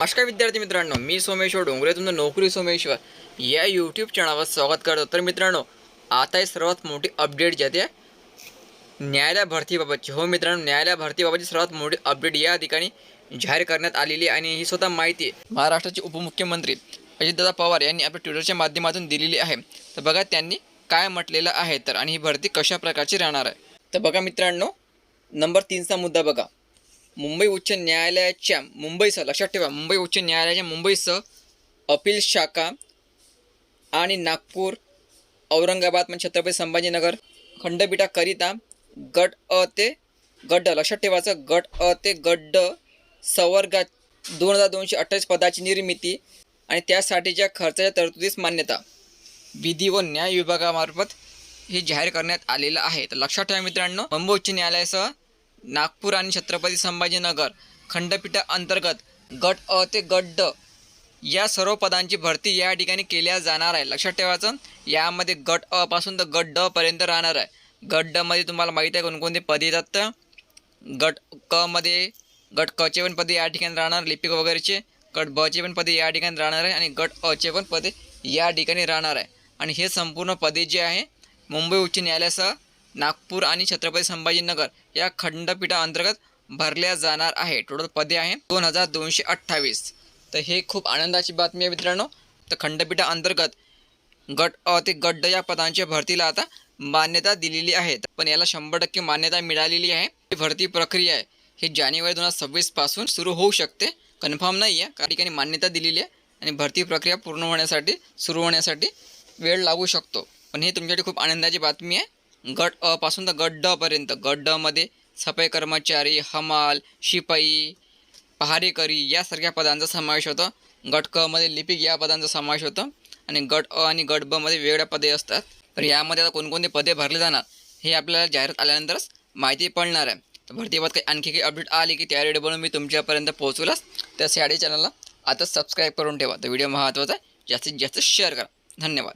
नमस्कार विद्यार्थी मित्रांनो मी सोमेश्वर डोंगरे तुमचं नोकरी सोमेश्वर. या यूट्यूब चॅनलवर स्वागत करतो. तर मित्रांनो आता ही सर्वात मोठी अपडेट जी आहे न्यायालय भरतीबाबतची हो मित्रांनो न्यायालय भरतीबाबतची सर्वात मोठी अपडेट या ठिकाणी जाहीर करण्यात आलेली आहे आणि ही स्वतः माहिती महाराष्ट्राचे उपमुख्यमंत्री अजितदादा पवार यांनी आपल्या ट्विटरच्या माध्यमातून दिलेली आहे. तर बघा त्यांनी काय म्हटलेलं आहे तर आणि ही भरती कशा प्रकारची राहणार आहे. तर बघा मित्रांनो नंबर तीनचा मुद्दा बघा. मुंबई उच्च न्यायालयाच्या मुंबईसह लक्षात ठेवा मुंबई उच्च न्यायालयाच्या मुंबईसह अपील शाखा आणि नागपूर औरंगाबाद म्हणजे छत्रपती संभाजीनगर खंडपीठाकरिता गट अ ते गड्ड ड लक्षात ठेवायचं गट अ ते गड्ड ड संवर्गात दोन हजार दोनशे अठ्ठावीस पदाची निर्मिती आणि त्यासाठीच्या खर्चाच्या तरतुदीस मान्यता. विधी व न्याय विभागामार्फत हे जाहीर करण्यात आलेलं आहे. तर लक्षात ठेवा मित्रांनो मुंबई उच्च न्यायालयासह नागपूर आणि छत्रपती संभाजीनगर खंडपीठा अंतर्गत गट अ ते गट ड या सर्व पदांची भरती या ठिकाणी केल्या जाणार आहे. लक्षात ठेवायचं यामध्ये गट अ पासून तर गट ड पर्यंत राहणार आहे. गट ड मध्ये तुम्हाला माहीत आहे कोणकोणते पदे येतात? तर गट क मध्ये गट क चे पण पदे या ठिकाणी राहणार लिपिक वगैरेचे. गट ब चे पण पदे या ठिकाणी राहणार आहे आणि गट अ चे पण पदे या ठिकाणी राहणार आहे. आणि हे संपूर्ण पदे जे आहे मुंबई उच्च न्यायालयासह नागपूर आणि छत्रपती संभाजीनगर या खंडपीठाअंतर्गत भरल्या जाणार आहे टोटल पदे आहे दोन हजार दोनशे अठ्ठावीस. तर हे खूप आनंदाची बातमी आहे मित्रांनो. तर खंडपीठा अंतर्गत गट अ ते गड्ड या पदांच्या भरतीला आता मान्यता दिलेली आहे. पण याला शंभर टक्के मान्यता मिळालेली आहे. ही भरती प्रक्रिया आहे. ही जानेवारी दोन हजार सव्वीसपासून सुरू होऊ शकते. कन्फर्म नाही आहे. काही ठिकाणी मान्यता दिलेली आहे. आणि भरती प्रक्रिया पूर्ण होण्यासाठी सुरू होण्यासाठी वेळ लागू शकतो. पण हे तुमच्यासाठी खूप आनंदाची बातमी आहे. गट अ पासून तर गट ड पर्यंत गट ड मध्ये सफाई कर्मचारी हमाल शिपाई पहारेकरी यासारख्या पदांचा समावेश होतो. गट क मध्ये लिपिक या पदांचा समावेश होतो आणि गट अ आणि गट ब मध्ये वेगळ्या पदे असतात. तर यामध्ये आता कोणकोणते पदे भरले जाणार हे आपल्याला जाहिरात आल्यानंतरच माहिती पडणार आहे. तर भरतीबाबत काही आणखी काही अपडेट आली की त्या रेडिओ बनवून मी तुमच्यापर्यंत पोहोचवलाच त्या साडे चॅनलला आता सबस्क्राईब करून ठेवा. तर व्हिडिओ महत्त्वाचा आहे. जास्तीत जास्त शेअर करा. धन्यवाद.